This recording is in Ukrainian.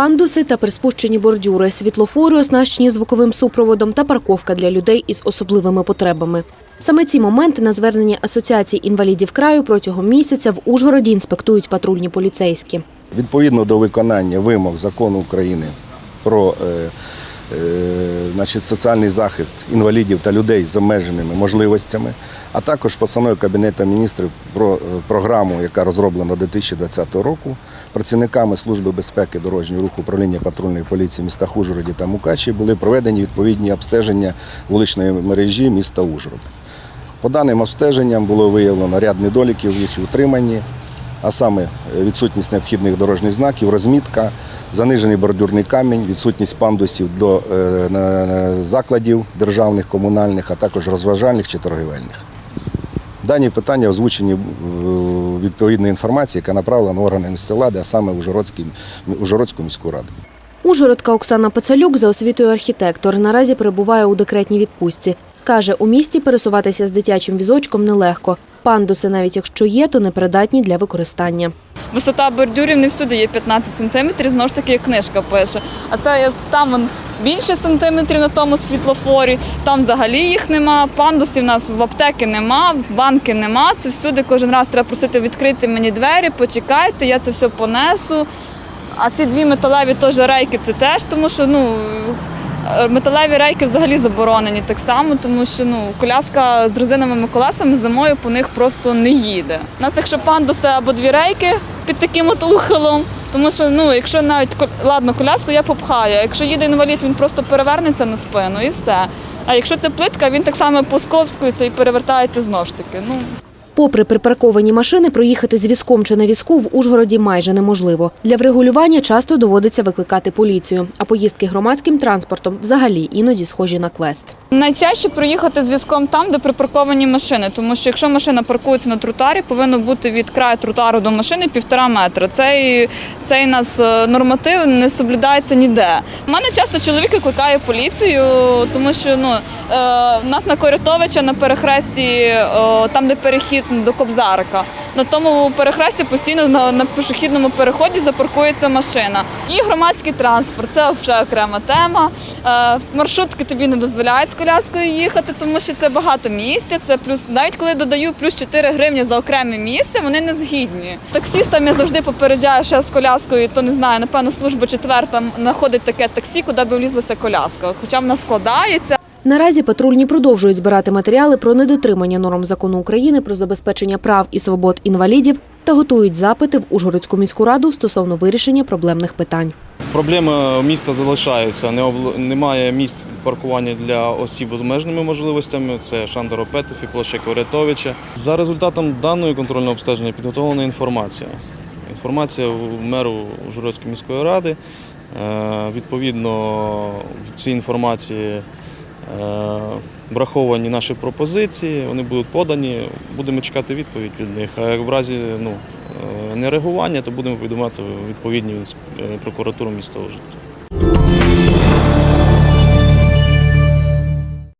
Пандуси та приспущені бордюри, світлофори, оснащені звуковим супроводом та парковка для людей із особливими потребами. Саме ці моменти на звернення Асоціації інвалідів краю протягом місяця в Ужгороді інспектують патрульні поліцейські. Відповідно до виконання вимог закону України про е, е, значить, соціальний захист інвалідів та людей з обмеженими можливостями, а також постанови Кабінету міністрів про е, програму, яка розроблена до 2020 року, працівниками Служби безпеки дорожнього руху управління патрульної поліції міста Ужгороді та Мукачі були проведені відповідні обстеження вуличної мережі міста Ужгорода. По даним обстеженням було виявлено ряд недоліків в їх утриманні, а саме е, відсутність необхідних дорожніх знаків, розмітка, занижений бордюрний камінь, відсутність пандусів до е, на- на закладів державних, комунальних, а також розважальних чи торгівельних. Дані питання озвучені в відповідній інформації, яка направлена в органи місцевої влади, а саме Ужгородську міську раду. Ужгородка Оксана Пацалюк за освітою архітектор. Наразі перебуває у декретній відпустці. Каже, у місті пересуватися з дитячим візочком нелегко. Пандуси, навіть якщо є, то непридатні для використання. Висота бордюрів не всюди є 15 сантиметрів, знову ж таки, як книжка пише. А це там вон, більше сантиметрів на тому світлофорі, там взагалі їх нема. Пандусів у нас в аптеки нема, в банки нема. Це всюди кожен раз треба просити відкрити мені двері, почекайте, я це все понесу. А ці дві металеві теж рейки це теж, тому що ну. Металеві рейки взагалі заборонені так само, тому що ну коляска з резиновими колесами зимою по них просто не їде. У нас, якщо пандуси або дві рейки під таким от ухилом, тому що ну, якщо навіть ладно, коляску я попхаю, а якщо їде інвалід, він просто перевернеться на спину і все. А якщо це плитка, він так само посковскується і перевертається знов ж таки. Ну Попри припарковані машини, проїхати з візком чи на візку в Ужгороді майже неможливо. Для врегулювання часто доводиться викликати поліцію, а поїздки громадським транспортом взагалі іноді схожі на квест. Найчаще проїхати з візком там, де припарковані машини, тому що якщо машина паркується на тротуарі, повинно бути від краю тротуару до машини півтора метра. Цей, цей нас е, норматив не соблюдається ніде. У мене часто чоловік викликає поліцію, тому що ну, у нас на Корятовича на перехресті, е, там де перехід до Кобзарика, на тому перехресті постійно на, на пішохідному переході запаркується машина. І громадський транспорт це вже окрема тема. Е, маршрутки тобі не дозволяють з коляскою їхати, тому що це багато місця. Це плюс навіть коли додаю плюс 4 гривні за окреме місце, вони не згідні. Таксістам я завжди попереджаю, що я з коляскою, то не знаю, напевно, служба четверта знаходить таке таксі, куди би влізлася коляска. Хоча вона складається. Наразі патрульні продовжують збирати матеріали про недотримання норм закону України про забезпечення прав і свобод інвалідів та готують запити в Ужгородську міську раду стосовно вирішення проблемних питань. Проблеми міста залишаються. Немає місць паркування для осіб з обмеженими можливостями. Це Шандора Петеф і площа Корятовича. За результатом даної контрольного обстеження підготовлена інформація. Інформація у меру Ужгородської міської ради. Е, Відповідно, в цій інформації враховані наші пропозиції, вони будуть подані. Будемо чекати відповідь від них. А як в разі ну, е, нереагування, то будемо повідомляти відповідні е, прокуратуру міста Ужгорода.